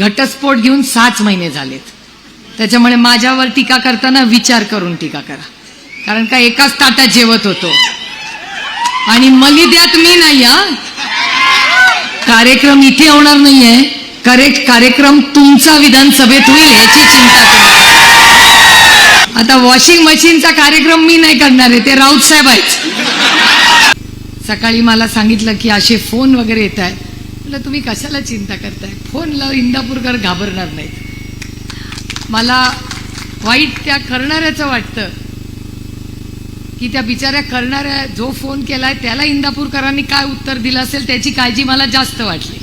घटस्फोट घेऊन सहाच महिने झालेत. त्याच्यामुळे माझ्यावर टीका करताना विचार करून टीका करा. कारण का एकाच ताटात जेवत होतो. आणि मलिद्यात मी नाही हा. कार्यक्रम इथे होणार नाहीये. करेक्ट कार्यक्रम तुमचा विधानसभेत होईल याची चिंता करा आता वॉशिंग मशीनचा कार्यक्रम मी नाही करणार आहे ते राऊत साहेब आहेत. सकाळी मला सांगितलं की असे फोन वगैरे येत आहेत म्हटलं तुम्ही कशाला चिंता करताय? फोनला इंदापूरकर घाबरणार नाहीत. मला वाईट त्या करणाऱ्याचं वाटतं की त्या बिचाऱ्या करणाऱ्या जो फोन केलाय त्याला इंदापूरकरांनी काय उत्तर दिलं असेल त्याची काळजी मला जास्त वाटली.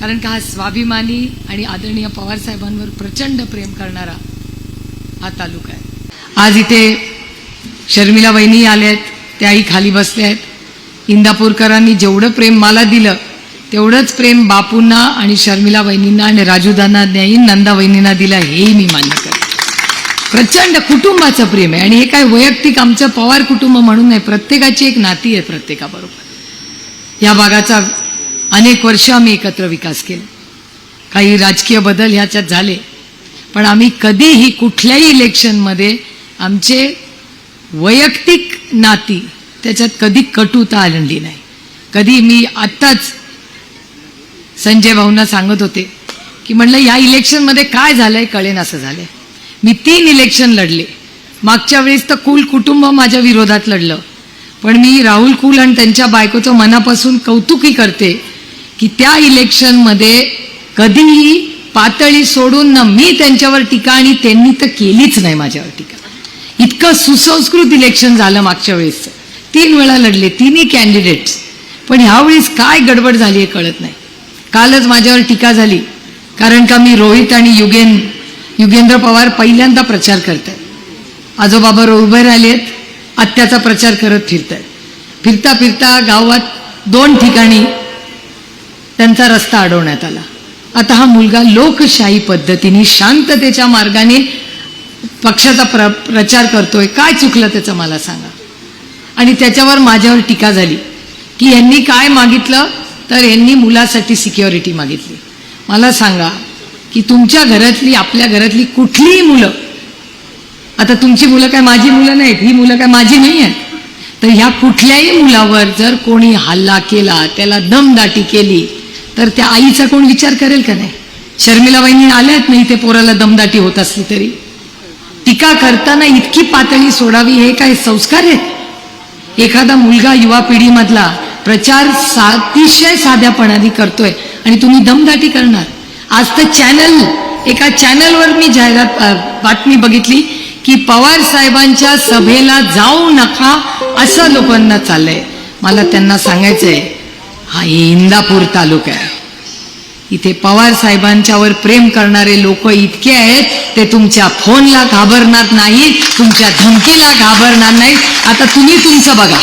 कारण का हा स्वाभिमानी आणि आदरणीय पवार साहेबांवर प्रचंड प्रेम करणारा हा तालुका आहे. आज इथे शर्मिला वहिनी आल्या आहेत त्याही खाली बसल्या आहेत. इंदापूरकरांनी जेवढं प्रेम मला दिलं तेवढंच प्रेम बापूंना आणि शर्मिला वहिनींना आणि राजूदांना नाही नंदा वहिनींना दिला हेही मी मान्य करते. प्रचंड कुटुंबाचं प्रेम आहे आणि हे काय वैयक्तिक आमचं पवार कुटुंब म्हणून नाही प्रत्येकाची एक नाती आहे प्रत्येकाबरोबर. या भागाचा अनेक वर्ष आम्ही एकत्र विकास केला. काही राजकीय बदल ह्याच्यात झाले पण आम्ही कधीही कुठल्याही इलेक्शनमध्ये आमचे वैयक्तिक नाती त्याच्यात कधी कटुता आणली नाही. कधी मी आत्ताच संजय भाऊंना सांगत होते की म्हणलं या इलेक्शनमध्ये काय झालंय कळेन असं झालंय. मी तीन इलेक्शन लढले. मागच्या वेळेस तर कुल कुटुंब माझ्या विरोधात लढलं. पण मी राहुल कुल आणि त्यांच्या बायकोचं मनापासून कौतुकी करते की त्या इलेक्शनमध्ये कधीही पातळी सोडून ना मी त्यांच्यावर टीका आणि त्यांनी तर केलीच नाही माझ्यावर टीका. इतकं सुसंस्कृत इलेक्शन झालं मागच्या वेळेस. तीन वेळा लढले तिन्ही कॅन्डिडेट्स पण ह्यावेळेस काय गडबड झाली आहे कळत नाही. कालच माझ्यावर टीका झाली. कारण का मी रोहित आणि युगेन युगेंद्र पवार पहिल्यांदा प्रचार करत करतायत आजोबाबर उभे राहिले आहेत आत्याचा प्रचार करत फिरतायत. फिरता फिरता गावात दोन ठिकाणी त्यांचा रस्ता अडवण्यात आला. आता हा मुलगा लोकशाही पद्धतीने शांततेच्या मार्गाने पक्षाचा प्र प्रचार करतोय. काय चुकलं त्याचं मला सांगा. आणि त्याच्यावर माझ्यावर टीका झाली. की यांनी काय मागितलं? तर यांनी मुलासाठी सिक्युरिटी मागितली. मला सांगा की तुमच्या घरातली आपल्या घरातली कुठलीही मुलं आता तुमची मुलं काय माझी मुलं नाहीत ही मुलं काय माझी नाही आहेत तर ह्या कुठल्याही मुलावर जर कोणी हल्ला केला त्याला दमदाटी केली तर त्या आईचा कोण विचार करेल का नाही? शर्मिलाबाईंनी आल्यात नाही ते पोराला दमदाटी होत असली तरी. टीका करताना इतकी पातळी सोडावी हे काय संस्कार आहेत? एखादा मुलगा युवा पिढीमधला प्रचार सा अतिशय साध्यापणाने करतोय. आणि तुम्ही दमदाटी करणार. आज तर चॅनल एका चॅनलवर मी जाहिरात बातमी बघितली की पवार साहेबांच्या सभेला जाऊ नका असं लोकांना चाललंय. मला त्यांना सांगायचंय हा इंदापूर तालुका आहे. इथे पवार साहेबांच्यावर प्रेम करणारे लोक इतके आहेत ते तुमच्या फोनला घाबरणार नाहीत तुमच्या धमकीला घाबरणार नाहीत. आता तुम्ही तुमचं बघा.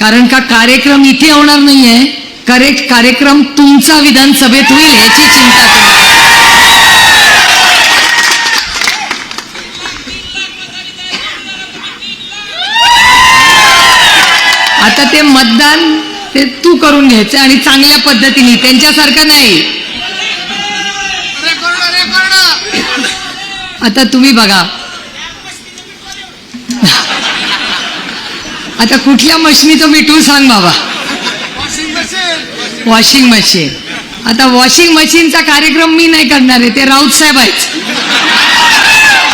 कारण का कार्यक्रम इथे होणार नाहीये. करेक्ट कार्यक्रम तुमचा विधानसभेत होईल याची चिंता करू आता ते मतदान ते तू करून घ्यायचं आणि चांगल्या पद्धतीने त्यांच्यासारखं नाही. आता तुम्ही बघा आता कुठल्या मशीनीचं मिठू सांग बाबा. वॉशिंग मशीन आता वॉशिंग मशीनचा कार्यक्रम मी नाही करणार आहे ते राऊत साहेब आहेत.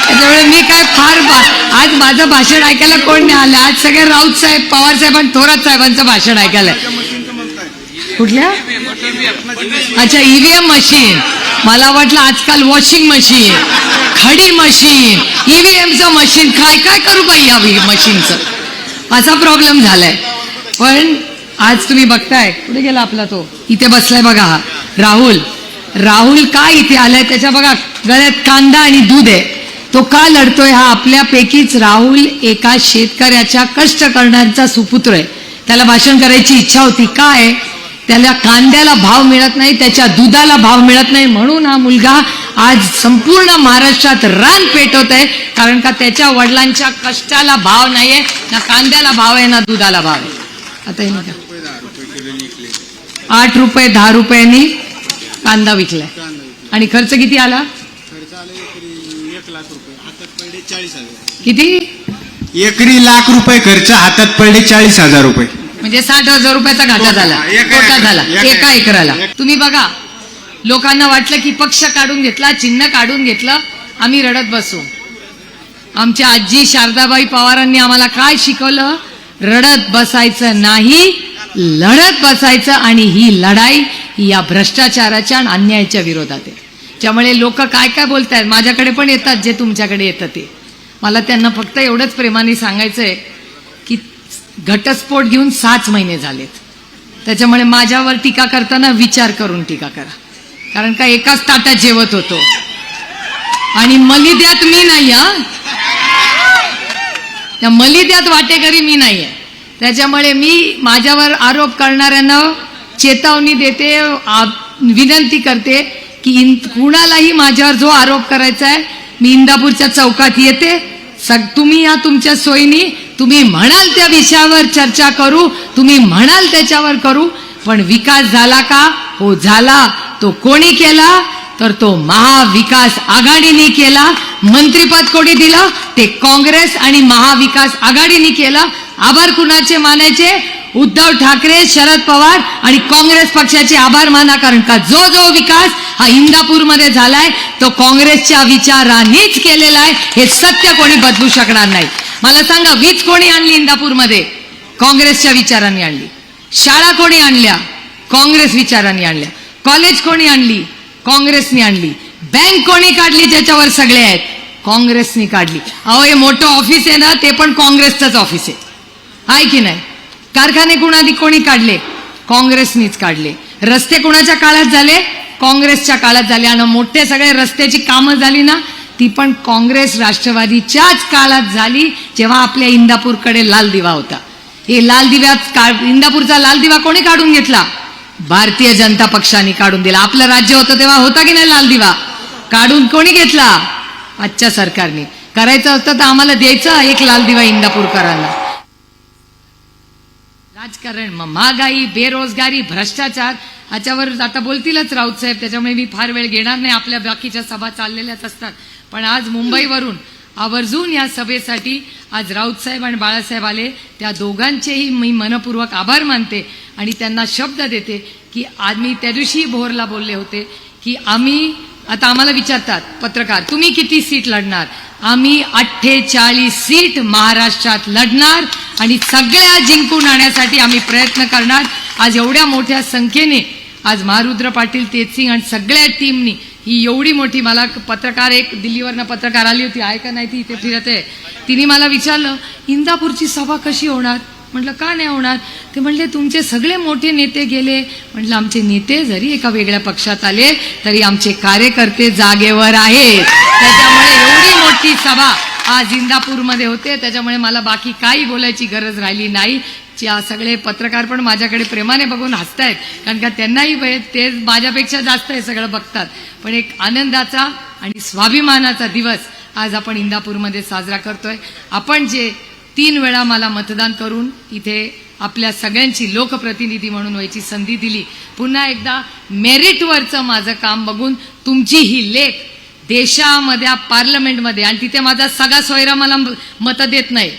त्याच्यामुळे मी काय फार बा- आज माझं भाषण ऐकायला कोण नाही आलं. आज सगळे राऊत साहेब पवार साहेब आणि थोरात साहेबांचं भाषण ऐकायला. कुठल्या? अच्छा ईव्हीएम मशीन मला वाटलं आजकाल वॉशिंग मशीन खडी मशीन ईव्हीएमचं मशीन काय काय करू बाई या मशीनचं असा प्रॉब्लेम झालाय. पण आज तुम्ही बघताय कुठे गेला आपला तो? इथे बसलाय बघा हा. राहुल. राहुल का इथे आलाय? त्याच्या बघा गळ्यात कांदा आणि दूध आहे. तो का लढतोय? हा आपल्यापैकीच राहुल एका शेतकऱ्याच्या कष्ट करण्याचा सुपुत्र आहे. त्याला भाषण करायची इच्छा होती. काय त्याला कांद्याला भाव मिळत नाही त्याच्या दुधाला भाव मिळत नाही. म्हणून हा मुलगा आज संपूर्ण महाराष्ट्रात रान पेटवत आहे. कारण का त्याच्या वडिलांच्या कष्टाला भाव नाहीये ना कांद्याला भाव आहे ना दुधाला भाव आहे. आता आठ रुपये दहा रुपयांनी कांदा विकलाय. आणि खर्च किती आला? किती? एकरी लाख रुपये खर्च हातात पडले चाळीस हजार रुपये. म्हणजे साठ हजार रुपयाचा घाटा झाला. एका तोटा झाला. एका एका एकराला. एक- तुम्ही बघा लोकांना वाटलं की पक्ष काढून घेतला चिन्ह काढून घेतलं आम्ही रडत बसू. आमच्या आजी शारदाबाई पवारांनी आम्हाला काय शिकवलं? रडत बसायचं नाही लढत बसायचं आणि ही लढाई ही या भ्रष्टाचाराच्या आणि अन्यायाच्या विरोधात आहे. त्यामुळे लोक काय काय बोलतायत माझ्याकडे पण येतात जे तुमच्याकडे येतं ते. मला त्यांना फक्त एवढंच प्रेमाने सांगायचंय की घटस्फोट घेऊन सात महिने झालेत. त्याच्यामुळे माझ्यावर टीका करताना विचार करून टीका करा. कारण का एकाच ताटात जेवत होतो. आणि मलिद्यात मी नाही हा? त्या मलिद्यात वाटेकरी मी नाही आहे त्याच्यामुळे मी माझ्यावर आरोप करणाऱ्यांना चेतावणी देते विनंती करते की इन कुणालाही माझ्यावर जो आरोप करायचा आहे मी इंदापूरच्या चौकात येते सग तुम्ही या तुमच्या सोयीनी तुम्ही म्हणाल त्या विषयावर चर्चा करू तुम्ही म्हणाल त्याच्यावर करू पण विकास झाला का? हो झाला. तो कोणी केला? तर तो महाविकास आघाडीने केला. मंत्रीपद कोणी दिलं? ते काँग्रेस आणि महाविकास आघाडीने केलं. आभार कुणाचे मानायचे? उद्धव ठाकरे शरद पवार आणि काँग्रेस पक्षाचे आभार माना. कारण का जो जो विकास हा इंदापूरमध्ये झालाय तो काँग्रेसच्या विचारांनीच केलेला आहे. हे सत्य कोणी बदलू शकणार नाही. मला सांगा वीज कोणी आणली इंदापूरमध्ये? काँग्रेसच्या विचारांनी आणली. शाळा कोणी आणल्या? काँग्रेस विचारांनी आणल्या. कॉलेज कोणी आणली? काँग्रेसने आणली. बँक कोणी काढली ज्याच्यावर सगळे आहेत? काँग्रेसने काढली. अहो हे मोठं ऑफिस आहे ना ते पण काँग्रेसचंच ऑफिस आहे. आहे की नाही? कारखाने कुणाधी कोणी काढले? काँग्रेसनीच काढले. रस्ते कुणाच्या काळात झाले? काँग्रेसच्या काळात झाले. आणि मोठे सगळे रस्त्याची कामं झाली ना ती पण काँग्रेस राष्ट्रवादीच्याच काळात झाली जेव्हा आपल्या इंदापूरकडे लाल दिवा होता. हे लाल दिव्यात का इंदापूरचा लाल दिवा कोणी काढून घेतला? भारतीय जनता पक्षाने काढून दिला. आपलं राज्य होतं तेव्हा होता की नाही लाल दिवा? काढून कोणी घेतला? आजच्या सरकारने. करायचं असतं तर आम्हाला द्यायचं एक लाल दिवा इंदापूरकरांना. राजकारण मग महागाई बेरोजगारी भ्रष्टाचार याच्यावर आता बोलतीलच राऊत साहेब त्याच्यामुळे मी फार वेळ घेणार नाही आपल्या बाकीच्या सभा चाललेल्याच असतात. पण आज मुंबईवरून आवर्जून या सभेसाठी आज राऊत साहेब आणि बाळासाहेब आले. त्या दोघांचेही मी मनपूर्वक आभार मानते आणि त्यांना शब्द देते की आज मी त्या दिवशी भोरला बोलले होते की आम्ही आता आम्हाला विचारतात पत्रकार तुम्ही किती सीट लढणार? आम्ही अठ्ठेचाळीस सीट महाराष्ट्रात लढणार आणि सगळ्या जिंकून आणण्यासाठी आम्ही प्रयत्न करणार. आज एवढ्या मोठ्या संख्येने आज महारुद्र पाटील तेजसिंग आणि सगळ्या टीमनी ही एवढी मोठी मला पत्रकार एक दिल्लीवरनं पत्रकार आली होती. आहे का नाही ती इथे फिरत आहे. तिने मला विचारलं इंदापूरची सभा कशी होणार? म्हटलं का नाही होणार? ते म्हणले तुमचे सगळे मोठे नेते गेले. म्हटलं आमचे नेते जरी एका वेगळ्या पक्षात आले तरी आमचे कार्यकर्ते जागेवर आहेत. त्याच्यामुळे एवढी मोठी सभा आज इंदापूरमध्ये होते. त्याच्यामुळे मला बाकी काही बोलायची गरज राहिली नाही. सगळे पत्रकार पण माझ्याकडे प्रेमाने बघून हसतायत. कारण का त्यांनाही ते माझ्यापेक्षा जास्त हे सगळं बघतात. पण एक आनंदाचा आणि स्वाभिमानाचा दिवस आज आपण इंदापूरमध्ये साजरा करतोय. आपण जे तीन वेळा मला मतदान करून इथे आपल्या सगळ्यांची लोकप्रतिनिधी म्हणून व्हायची संधी दिली. पुन्हा एकदा मेरिटवरचं माझं काम बघून तुमची ही लेख देशामध्ये पार्लमेंटमध्ये आणि तिथे माझा सगळा सोयरा मला मतं देत नाही.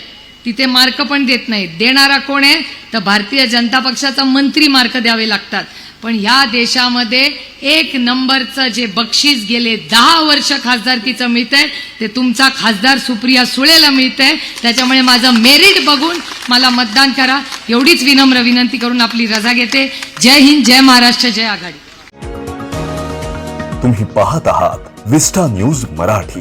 तिथे मार्क पण देत नाही. देणारा कोण आहे? तर भारतीय जनता पक्षाचा मंत्री मार्क द्यावे लागतात. पण ह्या देशामध्ये एक नंबरचं जे बक्षीस गेले दहा वर्ष खासदारकीचं मिळतंय ते तुमचा खासदार सुप्रिया सुळेला मिळतंय. त्याच्यामुळे माझं मेरिट बघून मला मतदान करा. एवढीच विनम्र विनंती करून आपली रजा घेते. जय हिंद जय महाराष्ट्र जय आघाडी. तुम्ही पाहत आहात विस्टा न्यूज मराठी.